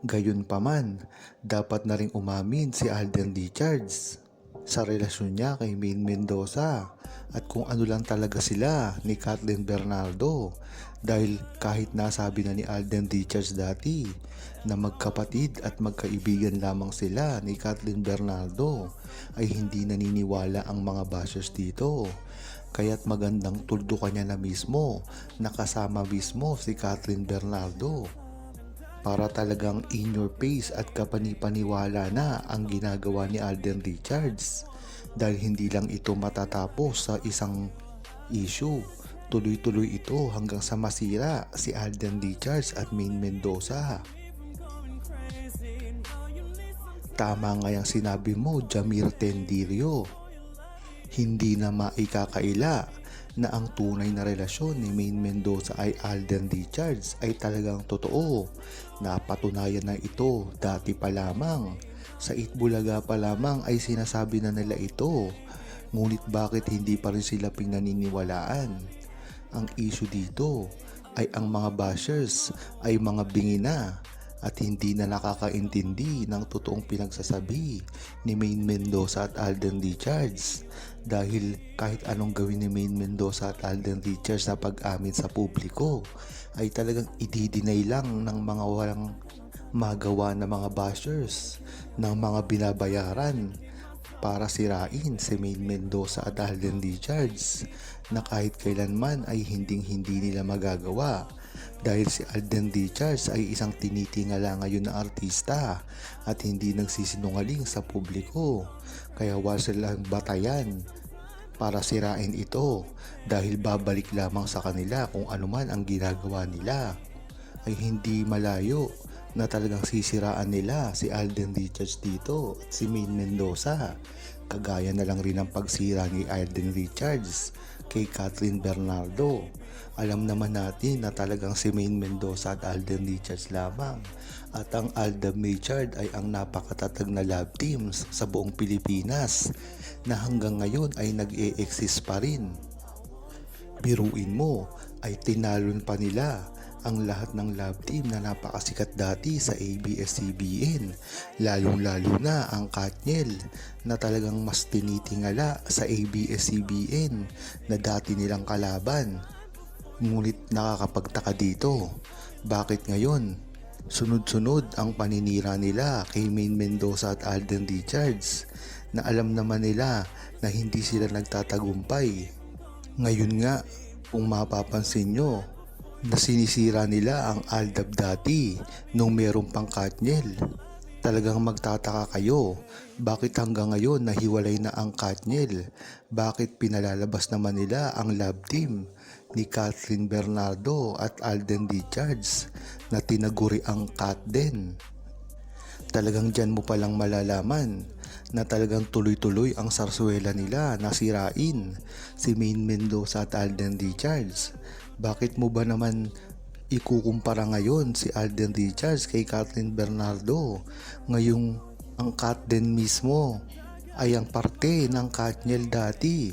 Gayunpaman, dapat na ring umamin si Alden Richards sa relasyon niya kay Maine Mendoza at kung ano lang talaga sila ni Kathleen Bernardo. Dahil kahit nasabi na ni Alden Richards dati na magkapatid at magkaibigan lamang sila ni Kathleen Bernardo ay hindi naniniwala ang mga bashers dito. Kaya't magandang tuldukan niya na mismo nakasama mismo si Kathleen Bernardo para talagang in your face at kapanipaniwala na ang ginagawa ni Alden Richards dahil hindi lang ito matatapos sa isang issue. Tuloy-tuloy ito hanggang sa masira si Alden Richards at Maine Mendoza. Tama nga yung sinabi mo, Jamir Tendirio. Hindi na maikakaila na ang tunay na relasyon ni Maine Mendoza ay Alden Richards ay talagang totoo. Napatunayan na ito dati pa lamang. Sa Itbulaga pa lamang ay sinasabi na nila ito. Ngunit bakit hindi pa rin sila pinaniniwalaan? Ang issue dito ay ang mga bashers ay mga bingi na at hindi na nakakaintindi ng totoong pinagsasabi ni Maine Mendoza at Alden Richards. Dahil kahit anong gawin ni Maine Mendoza at Alden Richards sa pag-amin sa publiko ay talagang ididinay lang ng mga walang magawa na mga bashers ng mga binabayaran para sirain si Maine Mendoza at Alden Richards na kahit kailanman ay hinding hindi nila magagawa dahil si Alden Richards ay isang tinitingala ngayon na artista at hindi nagsisinungaling sa publiko. Kaya wala silang batayan para sirain ito dahil babalik lamang sa kanila kung anuman ang ginagawa nila. Ay hindi malayo na talagang sisiraan nila si Alden Richards dito at si Maine Mendoza. Kagaya na lang rin ang pagsira ni Alden Richards kay Kathleen Bernardo alam naman natin na talagang si Maine Mendoza at Alden Richards lamang at ang Aldab Richard ay ang napakatatag na love teams sa buong Pilipinas na hanggang ngayon ay nag-e-exist pa rin. Biruin mo ay tinalon pa nila ang lahat ng love team na napakasikat dati sa ABS-CBN lalong-lalo na ang Katniel na talagang mas tinitingala sa ABS-CBN na dati nilang kalaban Ngunit nakakapagtaka dito, bakit ngayon? Sunod-sunod ang paninira nila kay Maine Mendoza at Alden Richards na alam naman nila na hindi sila nagtatagumpay. Ngayon nga, kung mapapansin nyo, na sinisira nila ang Aldab dati nung meron pang Katniel. Talagang magtataka kayo, bakit hanggang ngayon nahiwalay na ang Katniel? Bakit pinalalabas naman nila ang love team ni Kathleen Bernardo at Alden Richards na tinaguri ang Kat din? Talagang dyan mo palang malalaman na talagang tuloy-tuloy ang sarsuela nila na sirain si Maine Mendoza at Alden Richards. Bakit mo ba naman ikukumpara ngayon si Alden Richards kay Kathleen Bernardo? Ngayong ang Kat din mismo ay ang parte ng Katniel dati.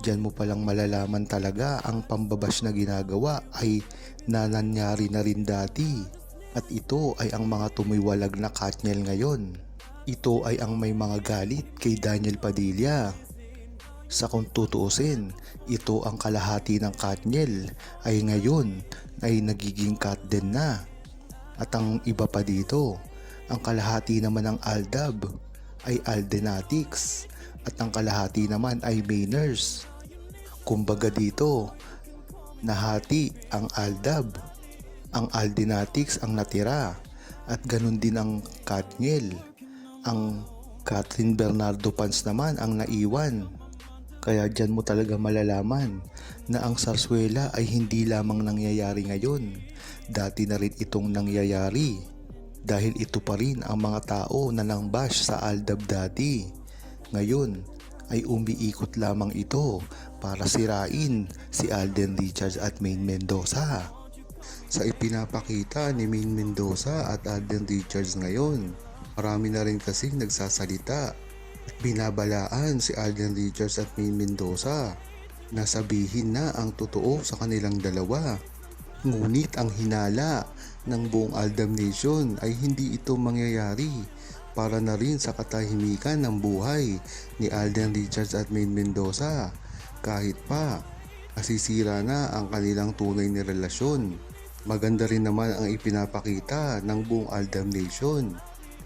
Diyan mo palang malalaman talaga ang pambabash na ginagawa ay nananyari na rin dati. At ito ay ang mga tumiwalag na Katniel ngayon. Ito ay ang may mga galit kay Daniel Padilla. Sa kung tutuusin, ito ang kalahati ng Katniel ay ngayon ay nagiging cat din na. At ang iba pa dito, ang kalahati naman ng Aldab ay Aldenatics at ang kalahati naman ay Mainers. Kumbaga dito, nahati ang Aldab, ang Aldenatics ang natira at ganun din ang Katniel. Ang Catherine Bernardo Pans naman ang naiwan. Kaya dyan mo talaga malalaman na ang sarswela ay hindi lamang nangyayari ngayon. Dati na rin itong nangyayari. Dahil ito pa rin ang mga tao na nangbash sa Aldab dati. Ngayon ay umiikot lamang ito para sirain si Alden Richards at Maine Mendoza. Sa ipinapakita ni Maine Mendoza at Alden Richards ngayon, marami na rin kasing nagsasalita binabalaan si Alden Richards at Maine Mendoza na sabihin na ang totoo sa kanilang dalawa. Ngunit ang hinala ng buong Aldam Nation ay hindi ito mangyayari para na rin sa katahimikan ng buhay ni Alden Richards at Maine Mendoza kahit pa nasisira na ang kanilang tunay na relasyon. Maganda rin naman ang ipinapakita ng buong Aldam Nation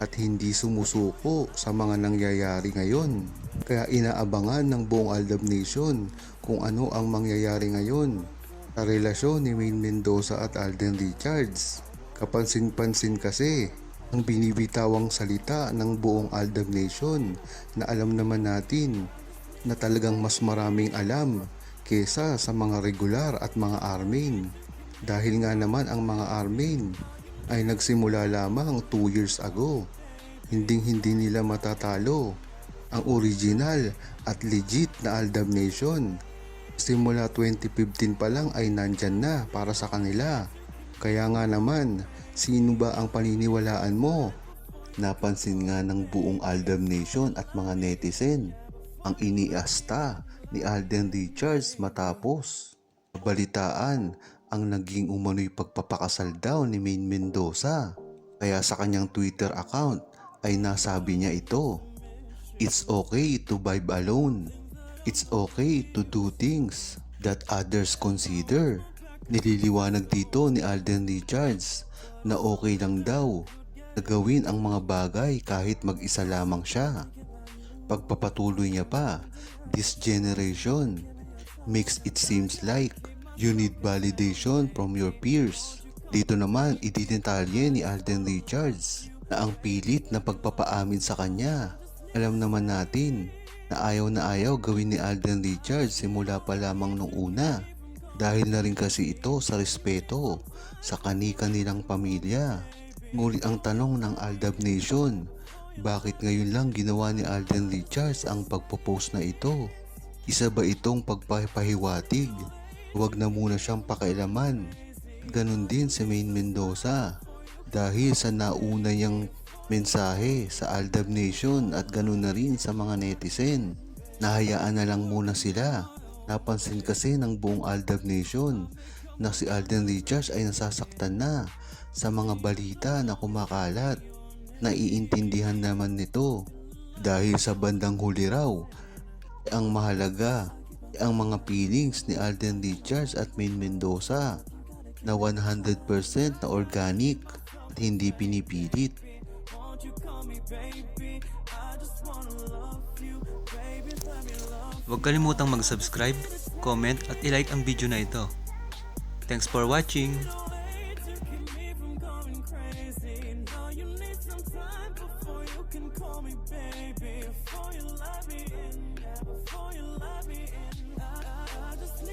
at hindi sumusuko sa mga nangyayari ngayon. Kaya inaabangan ng buong Aldam Nation kung ano ang mangyayari ngayon sa relasyon ni Maine Mendoza at Alden Richards. Kapansin-pansin kasi ang binibitawang salita ng buong Aldam Nation na alam naman natin na talagang mas maraming alam kesa sa mga regular at mga armin. Dahil nga naman ang mga armin ay nagsimula lamang 2 years ago. Hinding hindi nila matatalo ang original at legit na Aldam Nation. Simula 2015 pa lang ay nandyan na para sa kanila. Kaya nga naman, sino ba ang paniniwalaan mo? Napansin nga ng buong Aldam Nation at mga netizen ang iniasta ni Alden Richards matapos. Balitaan ang naging umano'y pagpapakasal daw ni Maine Mendoza. Kaya sa kanyang Twitter account ay nasabi niya ito. It's okay to vibe alone. It's okay to do things that others consider. Nililiwanag dito ni Alden Richards na okay lang daw na gawin ang mga bagay kahit mag-isa lamang siya. Pagpapatuloy niya pa, this generation makes it seems like you need validation from your peers. Dito naman ididetalye ni Alden Richards na ang pilit na pagpapaamin sa kanya. Alam naman natin na ayaw na ayaw gawin ni Alden Richards simula pa lamang nung una. Dahil na rin kasi ito sa respeto sa kani-kanilang pamilya. Ngunit ang tanong ng Aldab Nation, bakit ngayon lang ginawa ni Alden Richards ang pagpo-post na ito? Isa ba itong pagpapahiwatig? Huwag na muna siyang pakailaman. Ganon din si Maine Mendoza. Dahil sa nauna niyang mensahe sa Aldab Nation at ganon na rin sa mga netizen. Nahayaan na lang muna sila. Napansin kasi ng buong Aldab Nation na si Alden Richards ay nasasaktan na sa mga balita na kumakalat. Naiintindihan naman nito dahil sa bandang huli raw ang mahalaga ang mga feelings ni Alden Richards at Maine Mendoza na 100% na organic at hindi pinipilit. Huwag kalimutang mag-subscribe, comment at ilike ang video na ito. Thanks for watching!